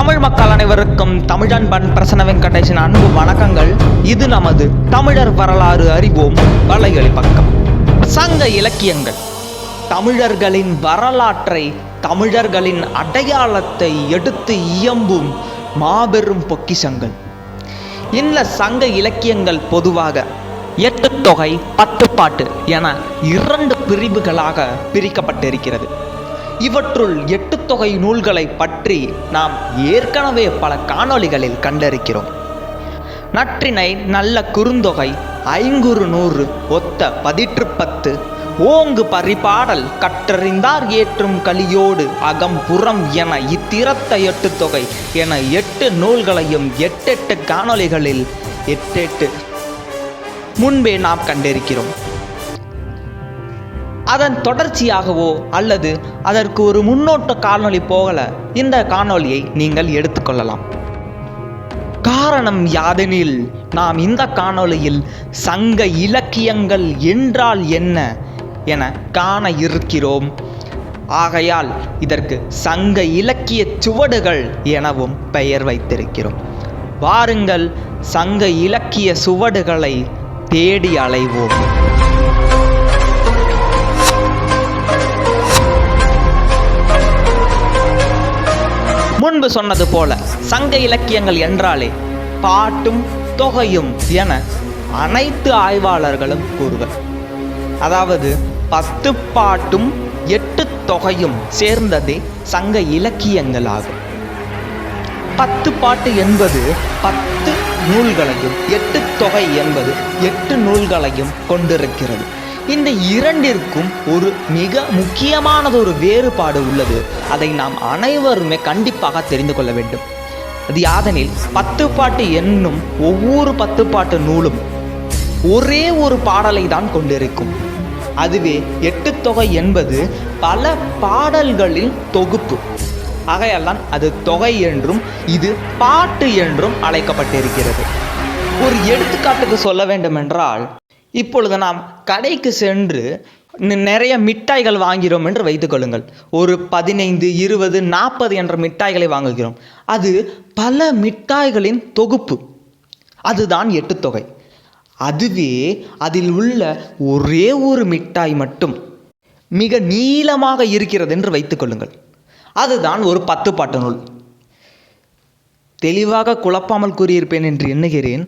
தமிழ் மக்கள் அனைவருக்கும் தமிழன்பன் பிரசன வெங்கடேசன் அன்பு வணக்கங்கள். இது நமது தமிழர் வரலாறு அறிவோம் வலையொலி பக்கம். சங்க இலக்கியங்கள். தமிழர்களின் வரலாற்றை தமிழர்களின் அடையாளத்தை எடுத்து இயம்பும் மாபெரும் பொக்கிஷங்கள். இந்த சங்க இலக்கியங்கள் பொதுவாக எட்டு தொகை பத்து பாட்டு என இரண்டு பிரிவுகளாக பிரிக்கப்பட்டிருக்கிறது. இவற்றுள் எட்டு தொகை நூல்களை பற்றி நாம் ஏற்கனவே பல காணொளிகளில் கண்டிருக்கிறோம் நற்றினை நல்ல குறுந்தொகை ஐங்குறு நூறு ஒத்த பதிற்று பத்து ஓங்கு பரிபாடல் கற்றறிந்தார் ஏற்றும் கலியோடு அகம் புறம் என இத்திரத்த எட்டு தொகை என எட்டு நூல்களையும் எட்டெட்டு காணொளிகளில் எட்டெட்டு முன்பே நாம் கண்டிருக்கிறோம் அதன் தொடர்ச்சியாகவோ அல்லது அதற்கு ஒரு முன்னோட்ட காணொளி போகல. இந்த காணொளியை நீங்கள் எடுத்துக்கொள்ளலாம். காரணம் யாதெனில் நாம் இந்த காணொளியில் சங்க இலக்கியங்கள் என்றால் என்ன என காண இருக்கிறோம். ஆகையால் இதற்கு சங்க இலக்கிய சுவடுகள் எனவும் பெயர் வைத்திருக்கிறோம். வாருங்கள் சங்க இலக்கிய சுவடுகளை தேடி அலைவோம். முன்பு சொன்னது போல சங்க இலக்கியங்கள் என்றாலே பாட்டும் தொகையும் என அனைத்து ஆய்வாளர்களும் கூறுவர். அதாவது பத்து பாட்டும் எட்டு தொகையும் சேர்ந்ததே சங்க இலக்கியங்கள் ஆகும். பத்து பாட்டு என்பது பத்து நூல்களையும் எட்டு தொகை என்பது எட்டு நூல்களையும் கொண்டிருக்கிறது. இந்த இரண்டிற்கும் ஒரு மிக முக்கியமானது ஒரு வேறுபாடு உள்ளது. அதை நாம் அனைவருமே கண்டிப்பாக தெரிந்து கொள்ள வேண்டும். அது யாதெனில் பத்து பாட்டு என்னும் ஒவ்வொரு பத்து பாட்டு நூலும் ஒரே ஒரு பாடலை தான் கொண்டிருக்கும். அதுவே எட்டு தொகை என்பது பல பாடல்களின் தொகுப்பு. ஆகையெல்லாம் அது தொகை என்றும் இது பாட்டு என்றும் அழைக்கப்பட்டிருக்கிறது. ஒரு எடுத்துக்காட்டுக்கு சொல்ல வேண்டுமென்றால் இப்பொழுது நாம் கடைக்கு சென்று நிறைய மிட்டாய்கள் வாங்கிறோம் என்று வைத்துக்கொள்ளுங்கள் ஒரு பதினைந்து இருபது நாற்பது என்ற மிட்டாய்களை வாங்குகிறோம். அது பல மிட்டாய்களின் தொகுப்பு. அதுதான் எட்டு தொகை அதுவே அதில் உள்ள ஒரே ஒரு மிட்டாய் மட்டும் மிக நீளமாக இருக்கிறது என்று வைத்துக்கொள்ளுங்கள் அதுதான் ஒரு பத்து பாட்டு நூல். தெளிவாக குழப்பாமல் கூறியிருப்பேன் என்று எண்ணுகிறேன்.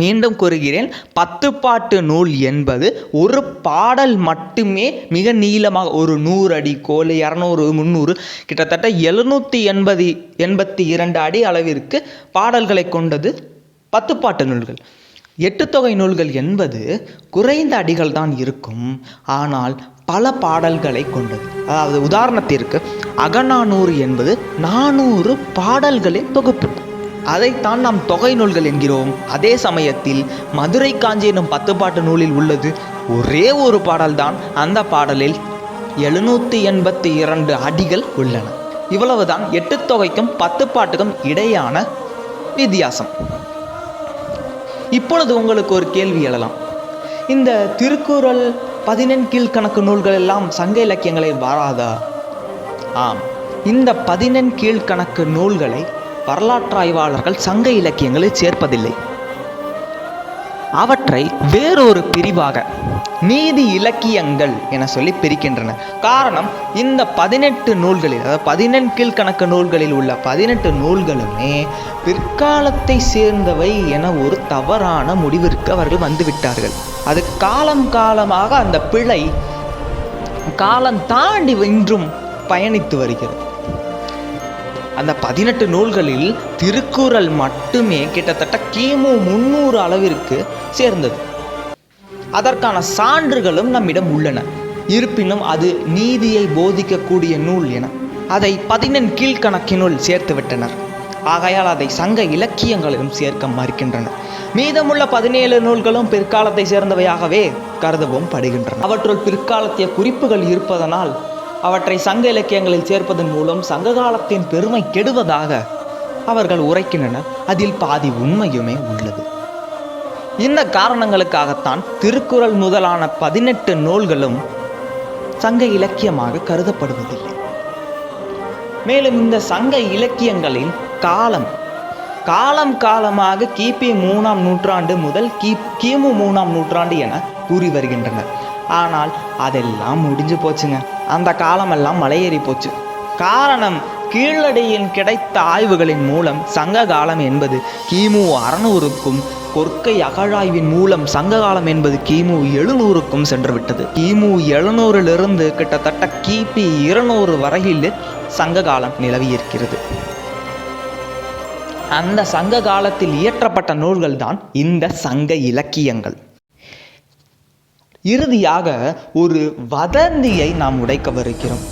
மீண்டும் கூறுகிறேன் பத்து பாட்டு நூல் என்பது ஒரு பாடல் மட்டுமே மிக நீளமாக ஒரு நூறு அடி கோல் இரநூறு முந்நூறு கிட்டத்தட்ட எழுநூற்றி எண்பது எண்பத்தி இரண்டு அடி அளவிற்கு பாடல்களை கொண்டது பத்து பாட்டு நூல்கள். எட்டு தொகை நூல்கள் என்பது குறைந்த அடிகள் தான் இருக்கும் ஆனால் பல பாடல்களை கொண்டது. அதாவது உதாரணத்திற்கு அகநானூறு என்பது நானூறு பாடல்களின் தொகுப்பு. அதைத்தான் நாம் தொகை நூல்கள் என்கிறோம். அதே சமயத்தில் மதுரை காஞ்சி எனும் பத்து பாட்டு நூலில் உள்ளது ஒரே ஒரு பாடல்தான். அந்த பாடலில் எழுநூற்றி எண்பத்தி இரண்டு அடிகள் உள்ளன. இவ்வளவுதான் எட்டு தொகைக்கும் பத்து பாட்டுக்கும் இடையான வித்தியாசம். இப்பொழுது உங்களுக்கு ஒரு கேள்வி எழலாம். இந்த திருக்குறள் பதினெண் கீழ்கணக்கு நூல்கள் எல்லாம் சங்க இலக்கியங்களில் வராதா? ஆம். இந்த பதினெண் கீழ்கணக்கு நூல்களை வரலாற்றாய்வாளர்கள் சங்க இலக்கியங்களில் சேர்ப்பதில்லை. அவற்றை வேறொரு பிரிவாக நீதி இலக்கியங்கள் என சொல்லி பிரிக்கின்றன. காரணம் இந்த பதினெட்டு நூல்களில் அதாவது பதினெண் கீழ்கணக்கு நூல்களில் உள்ள பதினெட்டு நூல்களுமே பிற்காலத்தை சேர்ந்தவை என ஒரு தவறான முடிவிற்கு அவர்கள் வந்துவிட்டார்கள். அது காலம் காலமாக அந்த பிழை காலம் தாண்டி இன்றும் பயணித்து வருகிறது. அந்த பதினெட்டு நூல்களில் திருக்குறள் மட்டுமே கிட்டத்தட்ட கிமு முன்னூறு அளவிற்கு சேர்ந்தது. அதற்கான சான்றுகளும் நம்மிடம் உள்ளன. இருப்பினும் அது நீதியை போதிக்கக்கூடிய நூல் என அதை பதினெண் கீழ்கணக்கினுள் சேர்த்து விட்டனர். ஆகையால் அதை சங்க இலக்கியங்களிலும் சேர்க்க மறுக்கின்றன மீதமுள்ள பதினேழு நூல்களும் பிற்காலத்தை சேர்ந்தவையாகவே கருதவும் படுகின்றன. அவற்றுள் பிற்காலத்திய குறிப்புகள் இருப்பதனால் அவற்றை சங்க இலக்கியங்களில் சேர்ப்பதன் மூலம் சங்க காலத்தின் பெருமை கெடுவதாக அவர்கள் உரைக்கின்றனர். அதில் பாதி உண்மையுமே உள்ளது. இந்த காரணங்களுக்காகத்தான் திருக்குறள் முதலான பதினெட்டு நூல்களும் சங்க இலக்கியமாக கருதப்படுவதில்லை. மேலும் இந்த சங்க இலக்கியங்களின் காலம் காலம் காலமாக கிபி மூணாம் நூற்றாண்டு முதல் கி கிமு மூணாம் நூற்றாண்டு என கூறி வருகின்றனர். ஆனால் அதெல்லாம் முடிஞ்சு போச்சுங்க. அந்த காலமெல்லாம் மலையேறி போச்சு. காரணம் கீழடியில் கிடைத்த ஆய்வுகளின் மூலம் சங்க காலம் என்பது கிமு அறநூறுக்கும் கொற்கை அகழாய்வின் மூலம் சங்க காலம் என்பது கிமு எழுநூறுக்கும் சென்று விட்டது கிமு எழுநூறிலிருந்து கிட்டத்தட்ட கிபி இருநூறு வரையில் சங்க காலம் நிலவியிருக்கிறது. அந்த சங்க காலத்தில் இயற்றப்பட்ட நூல்கள் தான் இந்த சங்க இலக்கியங்கள். இறுதியாக ஒரு வதந்தியை நாம் உடைக்கவிருக்கிறோம்.